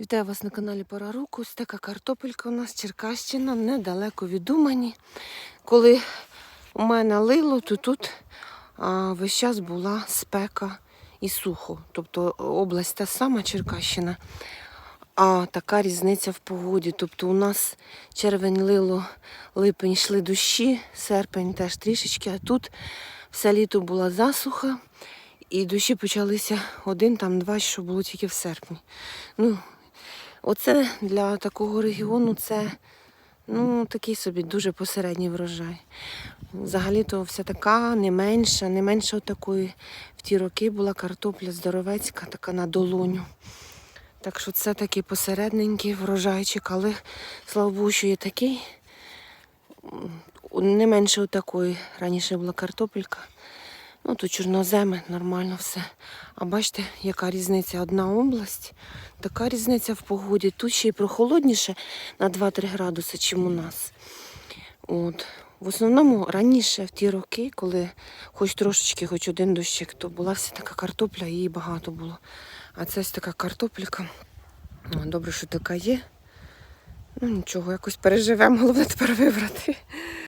Вітаю вас на каналі Пора Руку. Ось така картопелька у нас Черкащина, недалеко від Умані. Коли у мене лило, то тут а, весь час була спека і сухо. Тобто область та сама Черкащина, а така різниця в погоді. Тобто у нас червень лило, липень йшли дощі, серпень теж трішечки, а тут все літо була засуха. І дощі почалися один, там два, що було тільки в серпні. Ну, Оце для такого регіону це ну, такий собі дуже посередній врожай. Взагалі-то вся така, не менша, не менша такої. В ті роки була картопля здоровецька, така на долоню. Так що це такий посередненький врожайчик, але слава Богу, що є такий. Не менше такої. Раніше була картопелька. Ну, тут чорноземи, нормально все. А бачите, яка різниця? Одна область, така різниця в погоді. Тут ще й прохолодніше на 2-3 градуси, чим у нас. От. В основному раніше, в ті роки, коли хоч трошечки, хоч один дощик, то була вся така картопля, її багато було. А це ось така картопелька. Добре, що така є. Ну нічого, якось переживемо, головне тепер вибрати.